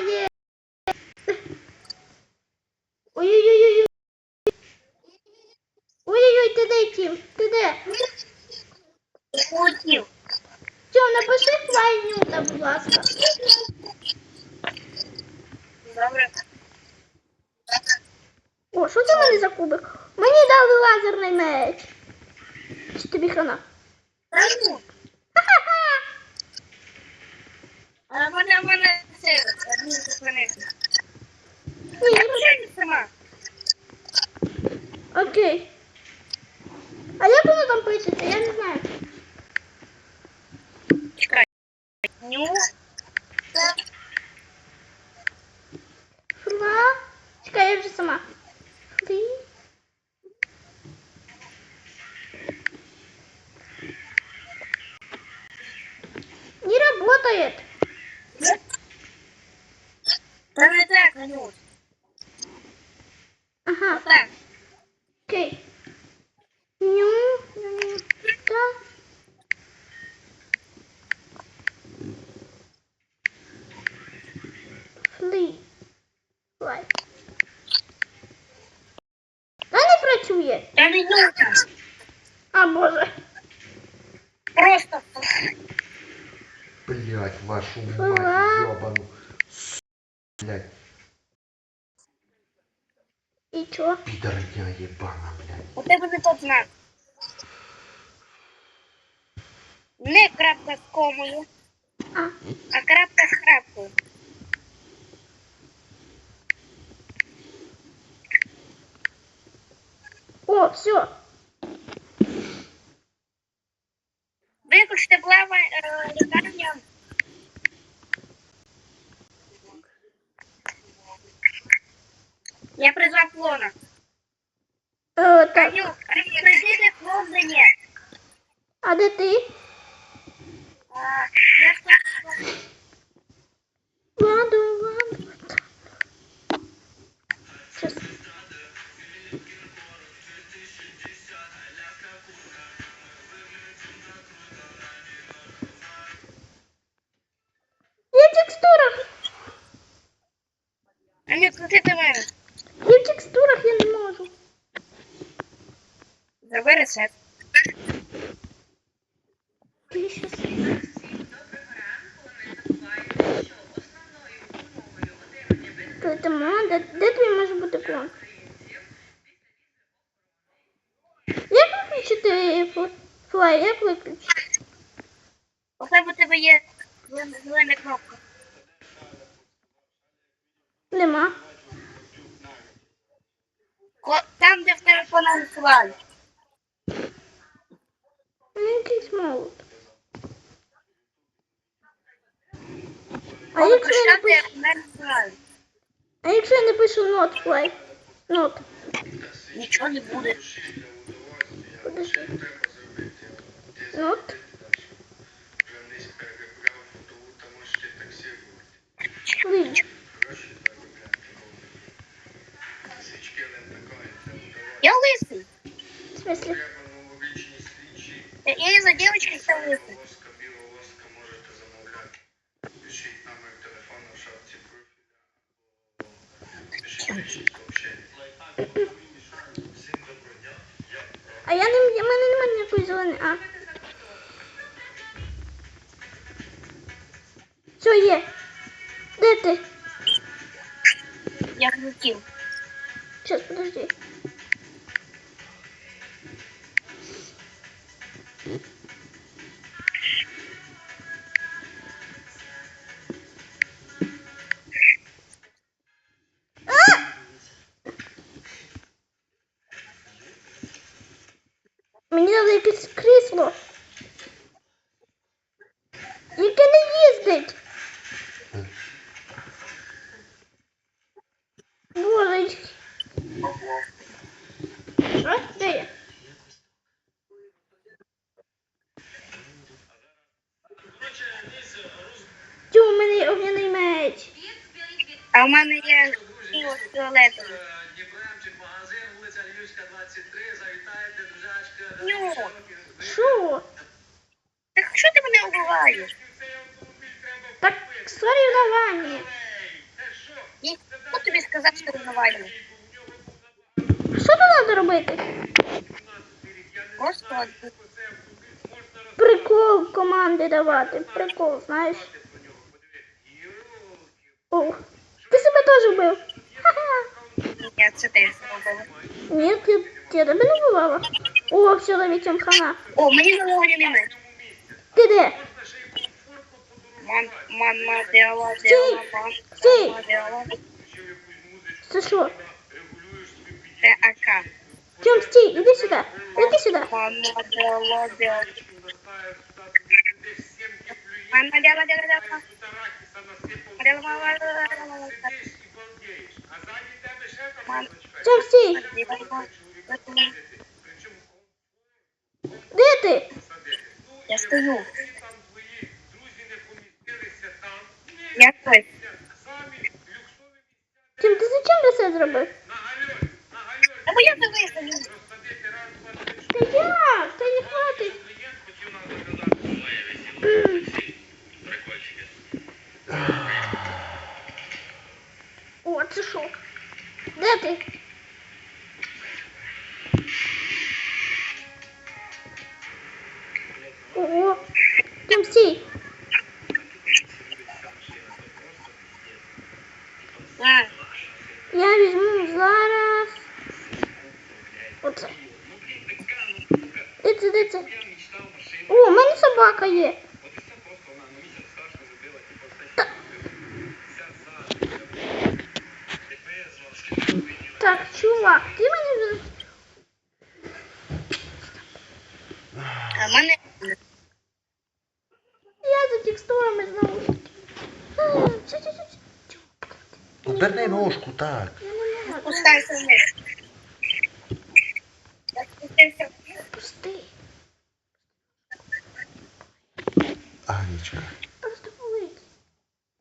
вбиває. Ой-ой-ой. Ой-ой-ой, ти де Тім? Ти де? Полетів. Тьом, напиши флай нюта, будь ласка. Добре. О, що це в мене за кубик? Мені дали лазерний меч. Чи тобі хана? Правильно? одні зупинити. Ні, Я ні, вже не сама. Окей. А як воно там пишеться? Я не знаю. Чекай. Ню. Фла. Чекай, я вже сама. Флі. Не работает. Ню. Ага, Так. окей. Ню. Да. Флі. Флай. Та не працює. Я не Нюта. А, боже. Просто. Блять, вашу мать, ёбану. Блять, Чо? пидорня ебана, блять. У тебе не тот знак. Не крапка з комою, А, а крапка з крапкою. о, все. Виключте плава е, лікарня. Я призвав клона. Е, так, Аню, прийдіть в Лондоні. а де ти? А, Я сказав, Ладно, ладно. Щас. Я в текстурах. Аню, крути до мене. В текстурах я не можу. Зроби рецепт. Я щас. Тому, де, де твій може бути клон? Як виключити флай? Як виключити? У тебе є зелена кнопка. Нема. Там, де в тебе понасилають. Ну, якийсь молот. А Коли якщо я не насилають. а якщо я напишу not fly? Not. Нічого не буде. Подожди. Not. Мені треба якесь крісло. Робити? Прикол команди давати. Прикол, знаєш. О, ти себе теж вбив. Ні, це ти зробила. Ні, ти, тебе не вбивала. О, ловіть хана. О, мені замовили меч. Ти де? Мам, мама дела, дела, мам, Стій! мама дела. Це що? Це АК. Тьом, стій, іди сюди. Іди сюди. Мама дела, дела. Мама дела, дела, дела. Дела, мама, дела, дела. Мама, Тьом, стій. дела, дела. Де ти? Я стою. Я той. Тьом, ти зачем ти це зробив? Та бо я не визнаю. Та як? Та не хватить. О, це що? Де ти? Ого. Тьом, стій. А, Я візьму зараз. Оце. Де це? О, у мене собака є. Та- Так, чувак, ти мені вже- а мене Я за текстурами знову. Ударни ножку, так. Я не можу. спускаюся вниз.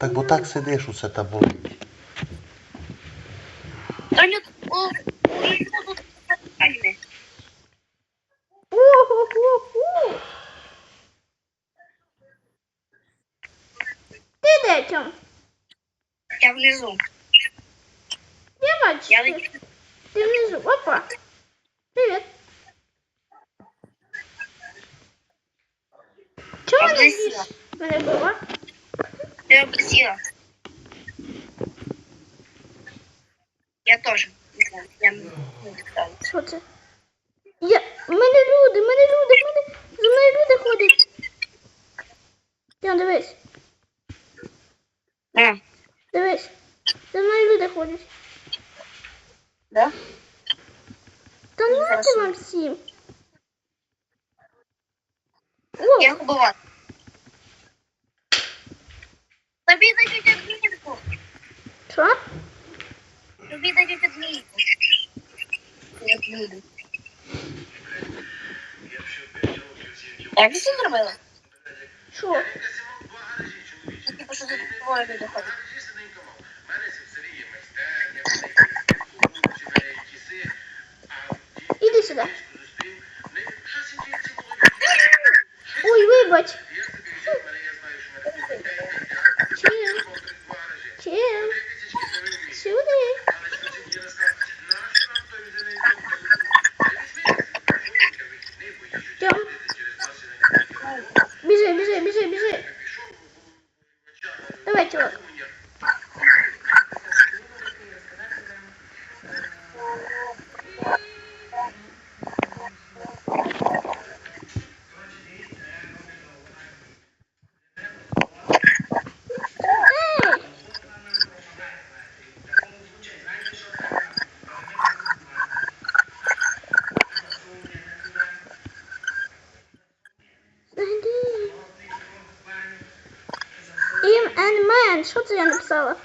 Так бо так сидиш, усе та болить. Та не тут. Ти де, Тьом? Я внизу. Я бачу. Я ти. внизу. Опа. Я мене присіла. б'єш? Мене била? Я присіла. Я теж. Не знаю, я не знаю. Що це? Я... Мене люди, мене люди, мене... За мною люди ходять. Тьом, дивись. А, Дивись. За мною люди ходять. да? Та Хорошо. вам всім. Я вбиваю. Як ти це зробила? Що? Типу, що за двоє люди ходять. Man. Що це я написала?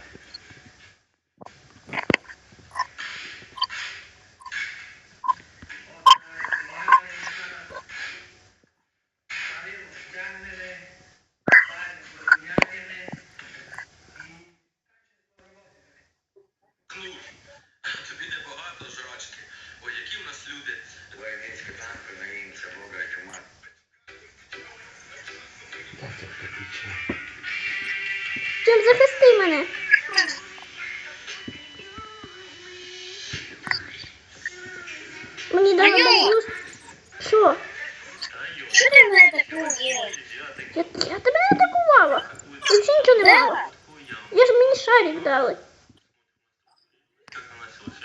Ти взагалі нічого не мала. Я ж мені шарик дали.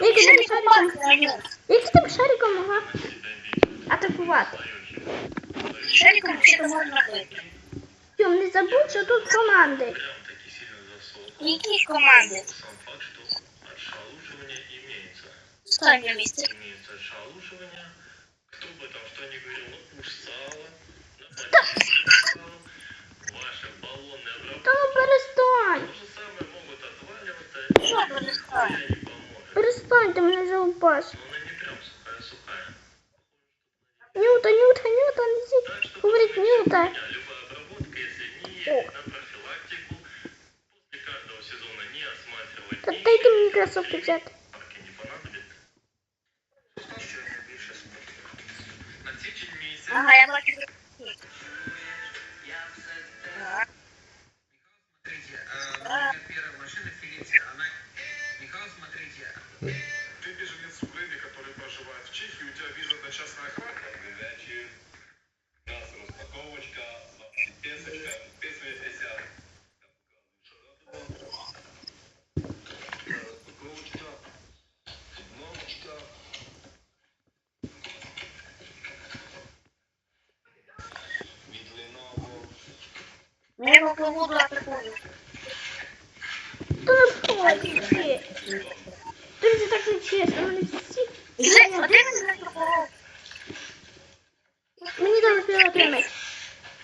Я Що тебе ти шариком, купати, Аню? я тебе шариком могла атакувати. Шариком ще можна бити. Тьом, не забудь, що тут команди. Прям таки сильно засол. Які команди? Сам факт, что отшелушивание имеется. Стой на місці. Имеется отшелушивание. Кто бы там что ни говорил, ну уж сало. нападение, Ваши баллоны Та ну обработки. перестань. То же самое могут отваливаться, Що перестань? и не поможет. Перестань, ти мене заупаш. Но она не прям сухая-сухая. Нюта, Нюта, Нюта, не зі. Так что Говорить послушайте Нюта. меня, любая обработка, если не О. на профилактику, после каждого сезона не осматривать Та ни дайте мені кросовки взяти. марки не понадобится. Що я більше На січень місяць Ага, я бачу.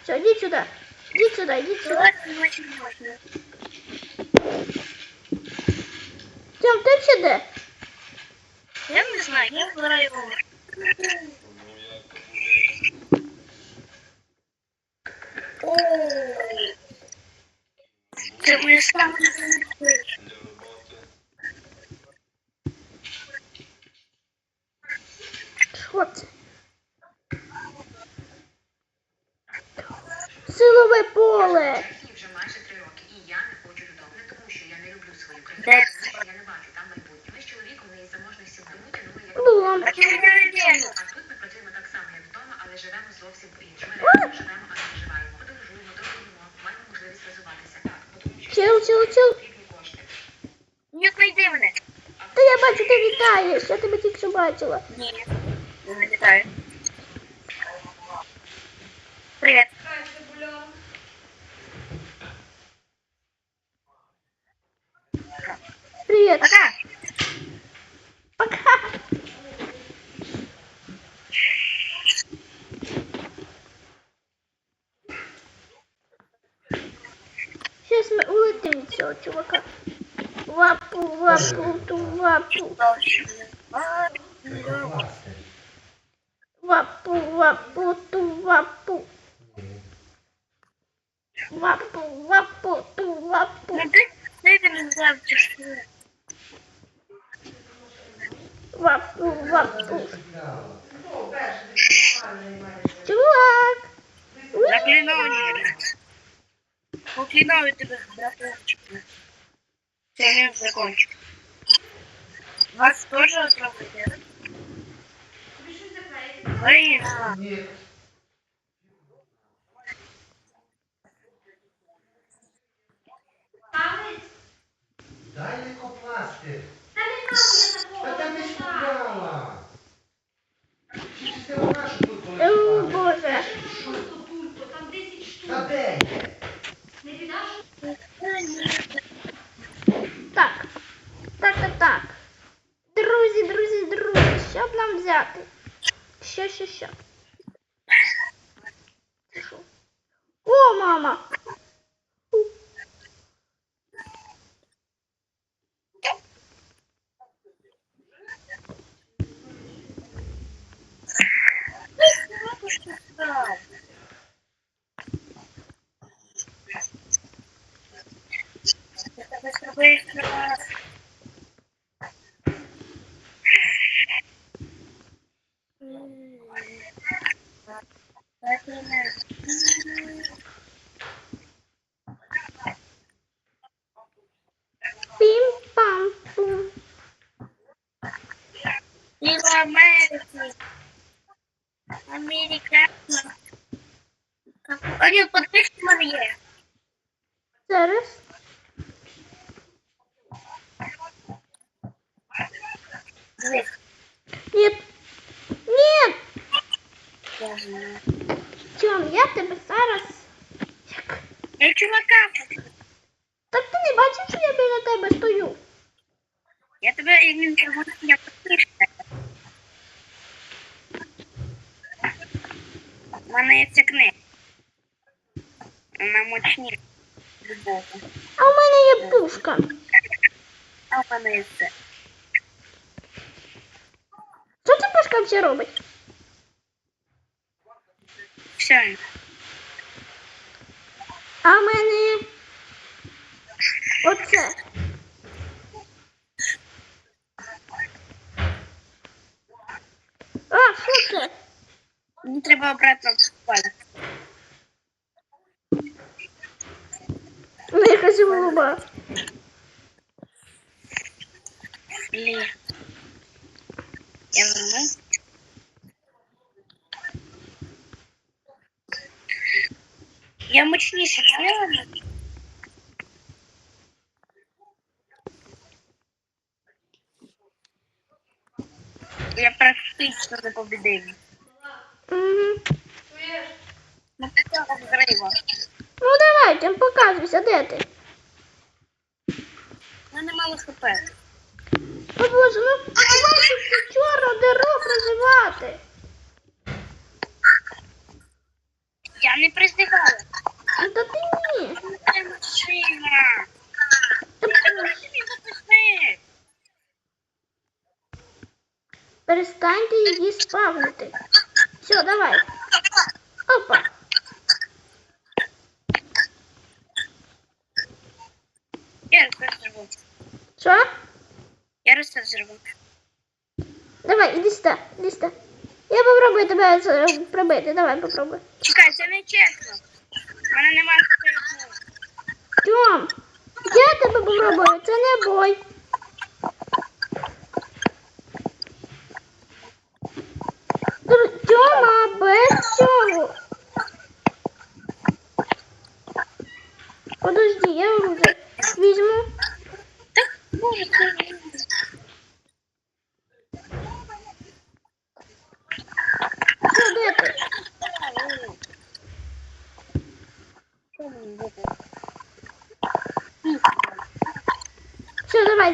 Все, йдіть сюди. Йдіть сюди, йдіть сюди. Давайте не очень можна. Тьом, ти ще де? Я не знаю, я збираю його. Ну, я кабулей. Ой. поле. Мені вже майже три роки, і я не хочу додому. Не тому, що я не люблю свою країну, Де? тому що я не бачу там майбутнє. Ми з чоловіком не із заможних сімей, тому тягнули як Бум. А чому я не йдемо? а тут ми працюємо так само, як вдома, але живемо зовсім по-іншому. Ми реально живемо, а не виживаємо. Подорожуємо, торгуємо, маємо можливість розвиватися. Так, бо тому що Чил, чил, чил. потрібні кошти. Не знайди мене. Та я бачу, ти літаєш. Я тебе тільки що бачила. Ні, не літаю. Привіт. Привіт. Пока. Пока. Сейчас мы улетим цього чувака. Лапу, лапу, ту лапу. Лапу, лапу, ту лапу. Лапу, лапу, ту лапу. Ну ти, ти не завжди що. Лапу, лапу. Чувак. Заклинаю. Поклинаю тебе, браточку. Це не закончу. Вас теж отравити? Лариса. Дай лейкопластир. Та там не скупляла. Чи ти вона, що тут О, полежала? Боже. Та де? Так. Так, так, так. Друзі, друзі, друзі, що б нам взяти? Що, що, що? Це що? О, мама! Пім-пам-пум. Ива, Дивись. Ні. Ні. Я знаю. Тьом, я тебе зараз. Як? Я чувака хочу. Так ти не бачиш, що я біля тебе стою? Я тебе як не кажу, я подпишу. У мене є ця книга. Вона мощніша. Любов. А у мене є пушка. А в мене є це. Що ця пушка взагалі робить? Все. А в мене оце. А, що це? Мені треба обратно впали. Ну, якась голуба. Блін. Я верну. Я мощніше, поняла? Я практично не победив. Угу. Ну ти цього взрива. Ну давай, Тьом, показуйся, де ти? У мене мало хп. О боже, ну давай цю чорну диру проживати. Я не пристигала. Перестаньте її спавнити. Все, давай. Опа. Я ресет зробив. Що? Я ресет зробив. Давай, іди сюди, іди сюди. Я попробую тебе з- пробити. Давай попробуй. Чекай, це не чесно. У мене немає телефону. Тьом, я тебе попробую, це не бой.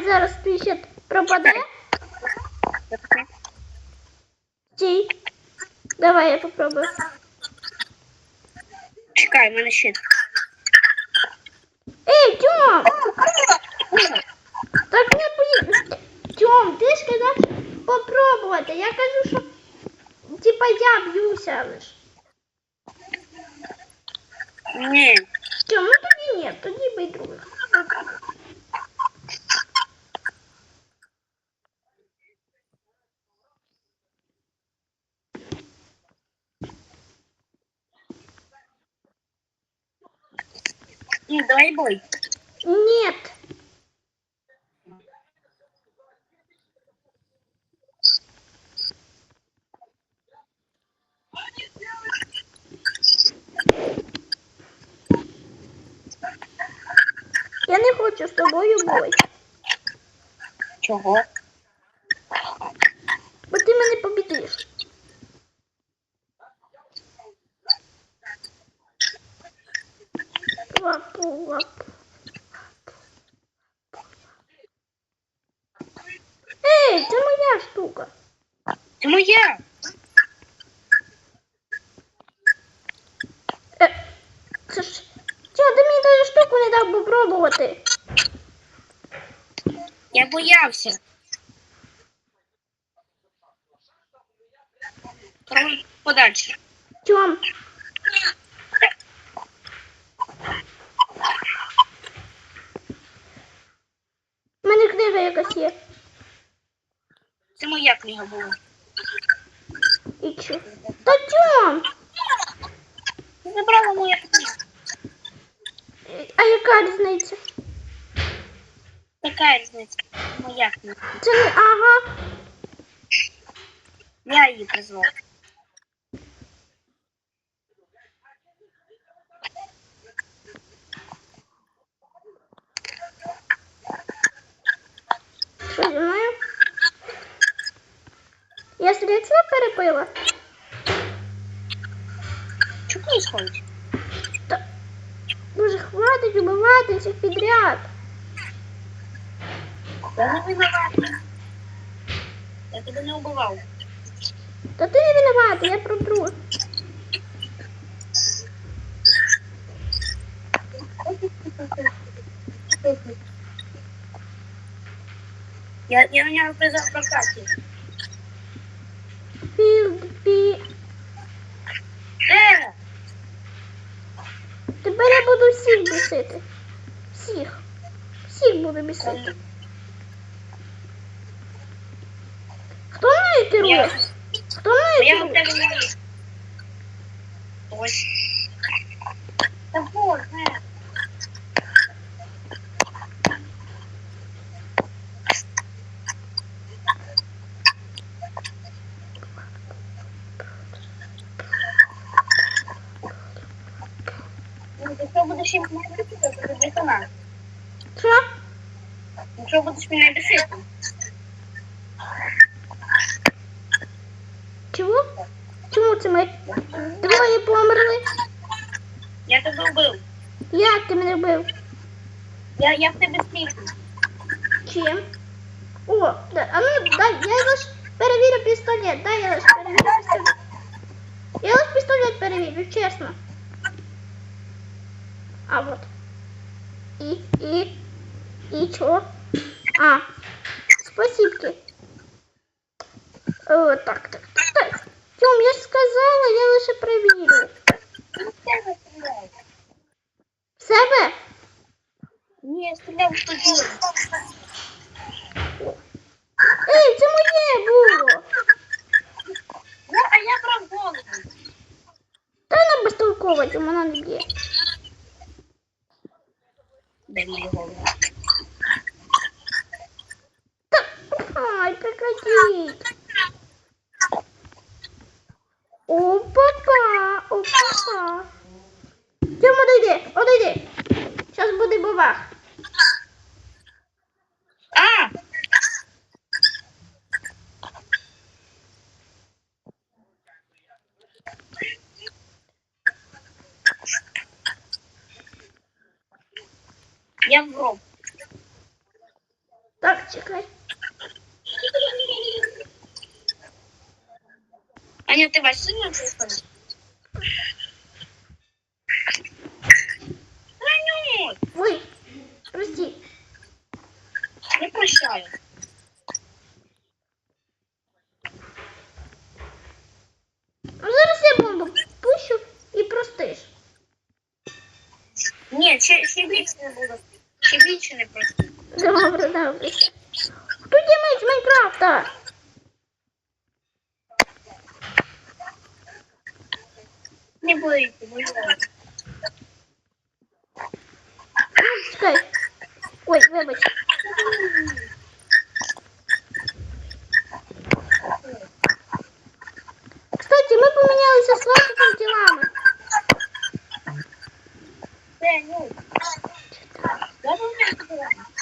Все, давай, зараз твій щит пропаде. Стій. Давай, я попробую. Чекай, в мене щит. Ей, Тьом! Так не поїдеш. Тьом, ти ж казав попробувати. Я кажу, що типа я б'юся лиш. Ні. Тьом, ну тоді ні, тоді бий других. Давай бой. Нет. Я не хочу з тобою бой, Чого? Я боявся. Пробуй подальше. Тьом. У мене книга якась є. Це моя книга була. І що? Та Тьом! Ти забрала мою книгу. А яка різниця? Така різниця. Моя книга. Це не ага. Я її призвав. Що зі мною? Я средства перепила? Що происходит? Та... Боже, хватить убивати всіх підряд. Я не виновата. Я тебе не убивав. Та ти не винуватий, я про друг. Я, я на нього призвав прокаті. Філд, пі... Е! Тепер я буду всіх бісити. Всіх. Всіх буду бісити. Якщо будеш їм мене бісити, то тобі хана. Що? Якщо будеш мене бісити, Чого? Чому це ми двоє померли? я тебе вбив. Як ти мене вбив? Я, я в тебе сліпну. Чим? О, да, а ну дай, я лиш перевірю пістолет, дай я лиш перевірю пістолет. Я лиш пістолет перевірю, чесно. А вот. І, і, і чо? А, спасибки. О, так, так, так, так. Тьом, я ж сказала, я лише перевірю. Ну, в тебе стріляю. В себе? Ні, я стріляв в Я в гроб. Так, чекай. Аня, ти бачиш, сильно происходит? Анют, Ой, прости. не прощаю. Ну, зараз я бомбу пущу і простиш. Ні, ще, ще більше не буду. Ще більше не прости. Добре, добре. Хто є меч Майнкрафта? Не боїться, не боїться. Ну, чекай. Ой, вибач. Кстати, ми помінялися з Ласиком тілами. Це, ну. Yeah.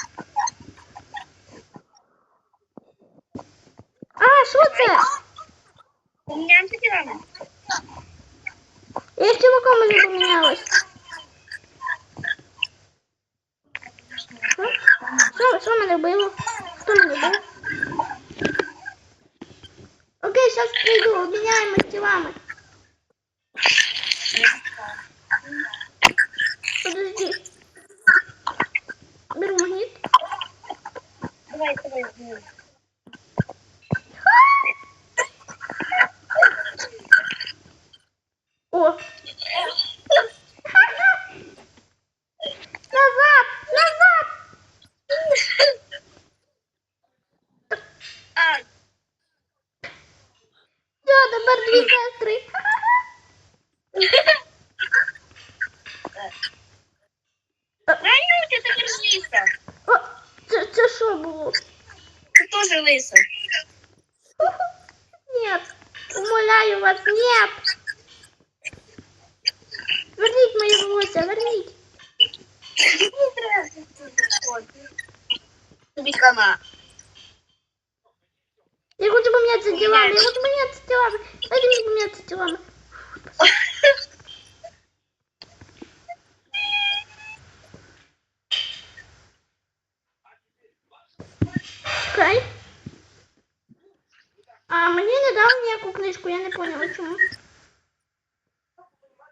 Чекай. А мені не дав ніяку книжку, я не поняла чому.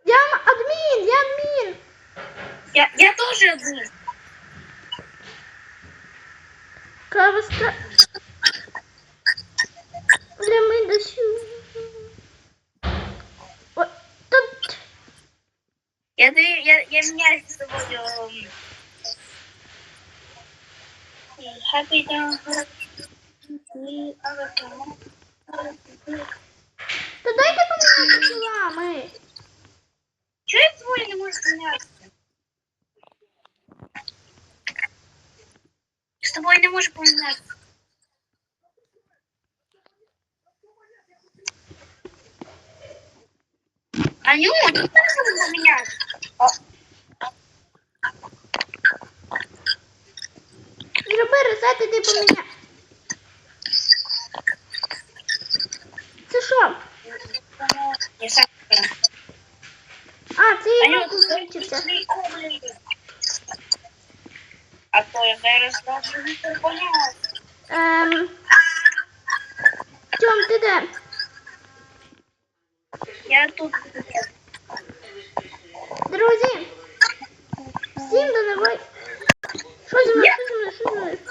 Я м- адмін, я адмін. Я, я теж один. Кава ста... Для ми дощу. О, тут. Я, даю- я, я міняюся з тобою. Happy down. Та дайте поміняти тілами. Чого я твої не можу мінятися? З тобою не можу помінятися. Аню, ти теж можеш помінятися? Зроби ресет, іди поміняй. Це що? Я сам. А, це я Аню, його вивчився. А то я зараз бачу, не помінятися. Ем... Тьом, ти де? Я тут. Друзі, всім до нової... Що зі мною, Що